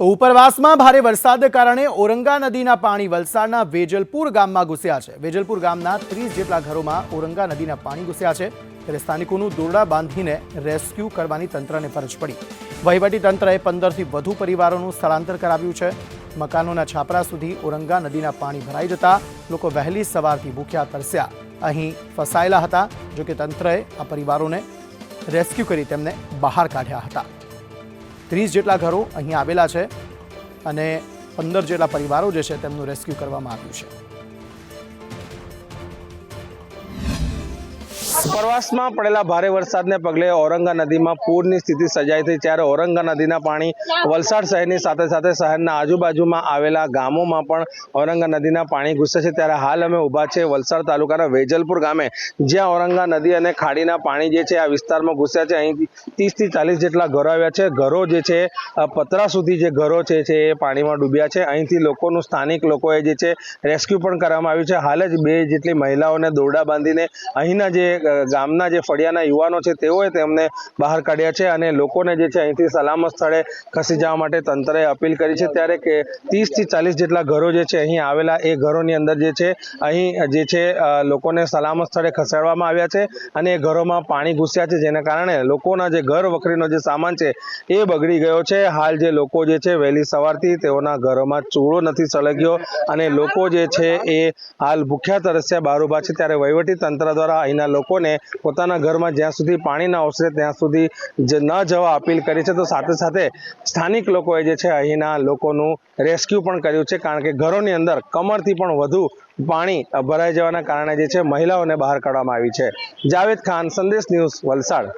તો ઉપરવાસમાં ભારે વરસાદને કારણે ઓરંગા નદીના પાણી વલસાડના વેજલપુર ગામમાં ઘૂસ્યા છે. વેજલપુર ગામના ત્રીસ જેટલા ઘરોમાં ઓરંગા નદીના પાણી ઘૂસ્યા છે ત્યારે સ્થાનિકોનું દોરડા બાંધીને રેસ્ક્યુ કરવાની તંત્રને ફરજ પડી. વહીવટી તંત્રએ પંદરથી વધુ પરિવારોનું સ્થળાંતર કરાવ્યું છે. મકાનોના છાપરા સુધી ઓરંગા નદીના પાણી ભરાઈ જતા લોકો વહેલી સવારથી ભૂખ્યા તરસ્યા. અહીં ફસાયેલા હતા, જોકે તંત્રએ આ પરિવારોને રેસ્ક્યુ કરી તેમને બહાર કાઢ્યા હતા. ત્રીસ જેટલા ઘરો અહીં આવેલા છે અને પંદર જેટલા પરિવારો જે છે તેમનું રેસ્ક્યુ કરવામાં આવ્યું છે. ઉપરવાસમાં પડેલા ભારે વરસાદને પગલે ઔરંગા નદીમાં પૂરની સ્થિતિ સર્જાઈ હતી ત્યારે ઔરંગા નદીના પાણી વલસાડ શહેરની સાથે સાથે શહેરના આજુબાજુમાં આવેલા ગામોમાં પણ ઔરંગા નદીના પાણી ઘૂસે છે. ત્યારે હાલ અમે ઊભા છે વલસાડ તાલુકાના વેજલપુર ગામે, જ્યાં ઔરંગા નદી અને ખાડીના પાણી જે છે આ વિસ્તારમાં ઘૂસ્યા છે. અહીં ત્રીસથી ચાલીસ જેટલા ઘરો આવ્યા છે. ઘરો જે છે પતરા સુધી જે ઘરો છે એ પાણીમાં ડૂબ્યા છે. અહીંથી લોકોનું સ્થાનિક લોકોએ જે છે, રેસ્ક્યુ પણ કરવામાં આવ્યું છે. હાલ જ બે જેટલી મહિલાઓને દોરડા બાંધીને અહીંના જે ગામના જે ફળિયાના યુવાનો છે, તેઓએ તેમને બહાર કાઢ્યા છે અને લોકોને જે છે, અહીંથી સલામત સ્થળે ખસી જવા માટે તંત્રએ અપીલ કરી છે. ત્યારે કે ત્રીસથી ચાલીસ જેટલા ઘરો જે છે, અહીં આવેલા એ ઘરોની અંદર જે છે, અહીં જે છે લોકોને સલામત સ્થળે ખસેડવામાં આવ્યા છે અને એ ઘરોમાં પાણી ઘૂસ્યા છે, જેના કારણે લોકોના જે ઘર વખરીનો જે સામાન છે, એ બગડી ગયો છે. હાલ જે લોકો જે છે, વહેલી સવારથી તેઓના ઘરોમાં ચૂળો નથી સળગ્યો અને લોકો જે છે, એ હાલ ભૂખ્યા તરસ્યા બાર ઊભા છે. ત્યારે વહીવટી તંત્ર દ્વારા અહીંના લોકોને પોતાના ઘરમાં જ્યાં સુધી પાણી ના આવશે ત્યાં સુધી ન જવા અપીલ કરી છે, તો સાથે સાથે સ્થાનિક લોકોએ જે છે અહીંના લોકોનું રેસ્ક્યુ પણ કર્યું છે, કારણ કે ઘરોની અંદર કમરથી પણ વધુ પાણી ભરાઈ જવાના કારણે જે છે મહિલાઓને બહાર કાઢવામાં આવી છે. જાવેદ ખાન, સંદેશ ન્યૂઝ વલસાડ.